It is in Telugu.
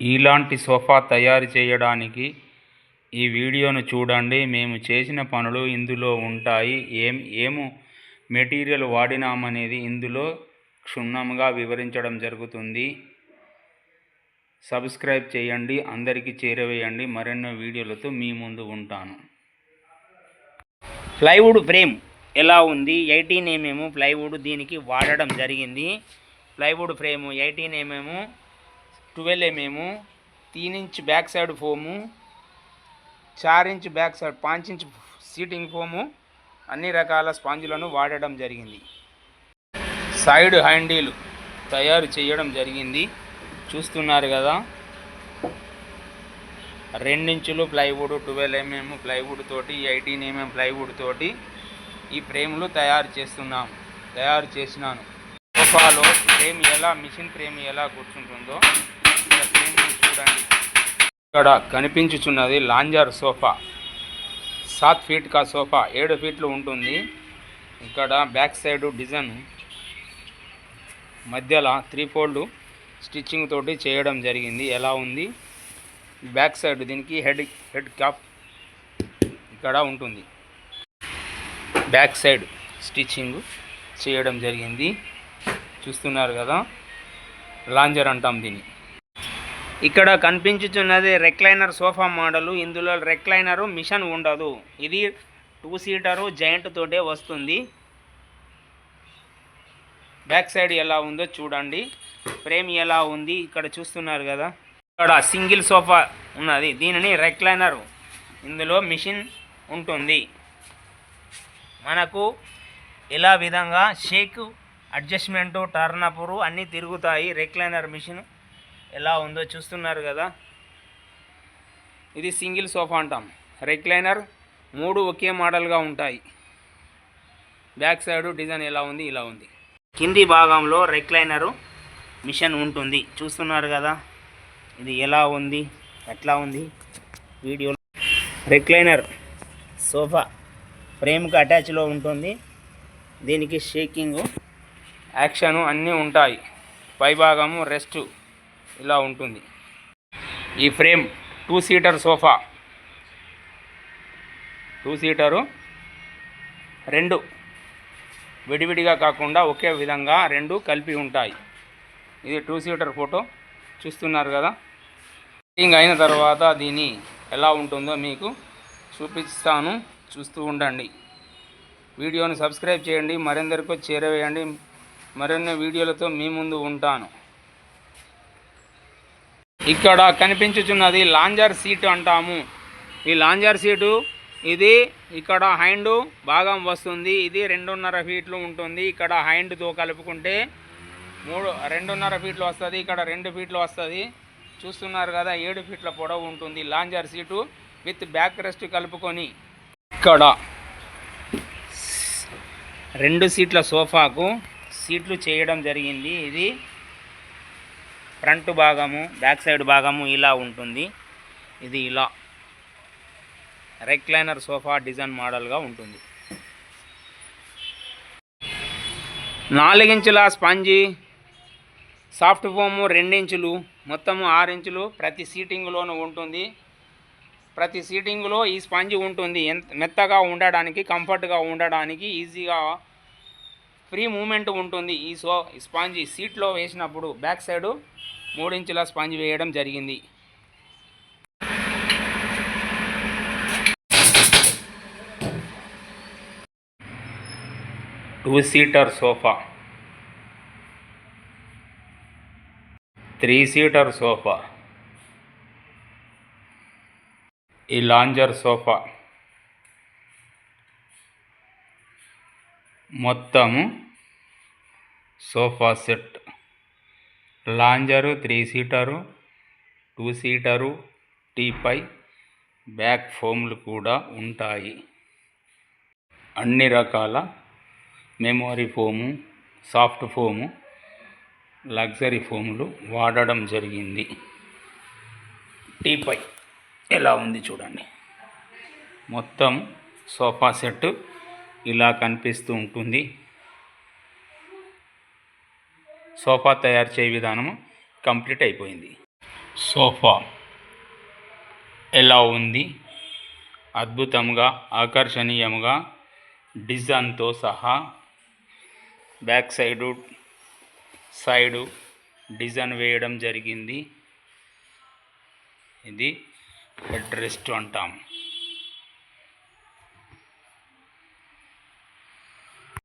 ఇలాంటి సోఫా తయారు చేయడానికి ఈ వీడియోను చూడండి. మేము చేసిన పనులు ఇందులో ఉంటాయి. ఏం ఏము మెటీరియల్ వాడినామనేది ఇందులో క్షుణ్ణంగా వివరించడం జరుగుతుంది. సబ్స్క్రైబ్ చేయండి అందరికీ చేరవేయండి. మరెన్నో వీడియోలతో మీ ముందు ఉంటాను. ప్లైవుడ్ ఫ్రేమ్ ఎలా ఉంది? ఎయిటీన్ ఎంఎం ప్లైవుడ్ దీనికి వాడడం జరిగింది. Plywood frame eighteen MM twelve ఎంఎము తీన్ ఇంచ్ బ్యాక్ సైడ్ ఫోము చార్ ఇంచ్ బ్యాక్ సైడ్ పాంచ్ ఇంచ్ సీటింగ్ ఫోము అన్ని రకాల స్పాంజులను వాడడం జరిగింది. సైడ్ హ్యాండిల్ తయారు చేయడం జరిగింది. చూస్తున్నారు కదా? రెండించులు ప్లైవుడ్ ట్వెల్వ్ ఎంఎం ప్లైవుడ్ తోటి ఎయిటీన్ ఎంఎం ప్లైవుడ్ తోటి ఈ ఫ్రేమ్లు తయారు చేస్తున్నాం. తయారు చేసినాను. సోఫాలో ఫ్రేమ్ ఎలా మిషన్ ఫ్రేమ్ ఎలా కూర్చుంటుందో ఇక్కడ కనిపించుచున్నది లాంజర్ సోఫా. సాత్ ఫీట్ కా సోఫా. ఏడు ఫీట్లు ఉంటుంది. ఇక్కడ బ్యాక్ సైడ్ డిజైన్. మధ్యలో త్రీ ఫోల్డ్ స్టిచ్చింగ్ తోటి చేయడం జరిగింది. ఎలా ఉంది? బ్యాక్ సైడ్ దీనికి హెడ్ హెడ్ క్యాప్ ఇక్కడ ఉంటుంది. బ్యాక్ సైడ్ స్టిచ్చింగ్ చేయడం జరిగింది. చూస్తున్నారు కదా? లాంజర్ అంటాం దీన్ని. ఇక్కడ కనిపించుచున్నది రెక్లైనర్ సోఫా మోడలు. ఇందులో రెక్లైనరు మిషన్ ఉండదు. ఇది టూ సీటరు జాయింట్ తోటే వస్తుంది. బ్యాక్ సైడ్ ఎలా ఉందో చూడండి. ఫ్రేమ్ ఎలా ఉంది ఇక్కడ చూస్తున్నారు కదా. ఇక్కడ సింగిల్ సోఫా ఉన్నది. దీనిని రెక్లైనర్ ఇందులో మిషన్ ఉంటుంది. మనకు ఇలా విధంగా షేక్ అడ్జస్ట్మెంటు టర్నపురు అన్నీ తిరుగుతాయి. రెక్లైనర్ మిషన్ ఎలా ఉందో చూస్తున్నారు కదా. ఇది సింగిల్ సోఫా అంటాం. రెక్లైనర్ మూడు ఒకే మోడల్గా ఉంటాయి. బ్యాక్ సైడ్ డిజైన్ ఎలా ఉంది ఇలా ఉంది. కింది భాగంలో రెక్లైనరు మిషన్ ఉంటుంది. చూస్తున్నారు కదా. ఇది ఎలా ఉంది ఎట్లా ఉంది. వీడియో రెక్లైనర్ సోఫా ఫ్రేమ్కి అటాచ్లో ఉంటుంది. దీనికి షేకింగ్ యాక్షను అన్నీ ఉంటాయి. పైభాగము రెస్ట్ ఇలా ఉంటుంది. ఈ frame two seater sofa. Two seater రెండు విడివిడిగా కాకుండా ఒకే విధంగా రెండు కలిపి ఉంటాయి. ఇది టూ సీటర్ ఫోటో చూస్తున్నారు కదా. కటింగ్ అయిన తర్వాత దీని ఎలా ఉంటుందో మీకు చూపిస్తాను. చూస్తూ ఉండండి. వీడియోని సబ్స్క్రైబ్ చేయండి. మరెందరికో చేరవేయండి. మరిన్ని వీడియోలతో మీ ముందు ఉంటాను. ఇక్కడ కనిపించుచున్నది లాంజర్ సీటు అంటాము. ఈ లాంజర్ సీటు ఇది ఇక్కడ హైండ్ భాగం వస్తుంది. ఇది రెండున్నర ఫీట్లు ఉంటుంది. ఇక్కడ హైండ్తో కలుపుకుంటే మూడు రెండున్నర ఫీట్లు వస్తుంది. ఇక్కడ రెండు ఫీట్లు వస్తుంది. చూస్తున్నారు కదా ఏడు ఫీట్ల పొడవు ఉంటుంది lounger seat with back rest కలుపుకొని. ఇక్కడ రెండు సీట్ల సోఫాకు సీట్లు చేయడం జరిగింది. ఇది ఫ్రంట్ భాగము బ్యాక్ సైడ్ భాగము ఇలా ఉంటుంది. ఇది ఇలా. రెక్లైనర్ సోఫా డిజైన్ మోడల్గా ఉంటుంది. నాలుగించుల స్పంజీ సాఫ్ట్ ఫోము రెండించులు మొత్తము ఆరు ఇంచులు ప్రతి సీటింగ్లోనూ ఉంటుంది. ప్రతి సీటింగ్లో ఈ స్పంజ్ ఉంటుంది. ఎంత మెత్తగా ఉండడానికి కంఫర్ట్గా ఉండడానికి ఈజీగా ఫ్రీ మూమెంట్ ఉంటుంది. ఈ సో స్పాంజీ సీట్లో వేసినప్పుడు బ్యాక్ సైడ్ మూడించుల స్పాంజ్ వేయడం జరిగింది. Two seater sofa. Three seater sofa. ఈ లాంజర్ సోఫా. మొత్తము sofa set. Lounger three seater two seater teapoy back ఫోమ్లు కూడా ఉంటాయి. అన్ని రకాల memory foam soft foam luxury ఫోములు వాడడం జరిగింది. టీపై ఎలా ఉంది చూడండి. మొత్తం సోఫా సెట్ ఇలా కనిపిస్తూ ఉంటుంది. సోఫా తయారు చేయ విధానము కంప్లీట్ అయిపోయింది. సోఫా ఎలా ఉంది? అద్భుతంగా ఆకర్షణీయంగా డిజైన్తో సహా బ్యాక్ సైడు సైడు డిజైన్ వేయడం జరిగింది. ఇది హెడ్ రెస్ట్ అంటాం.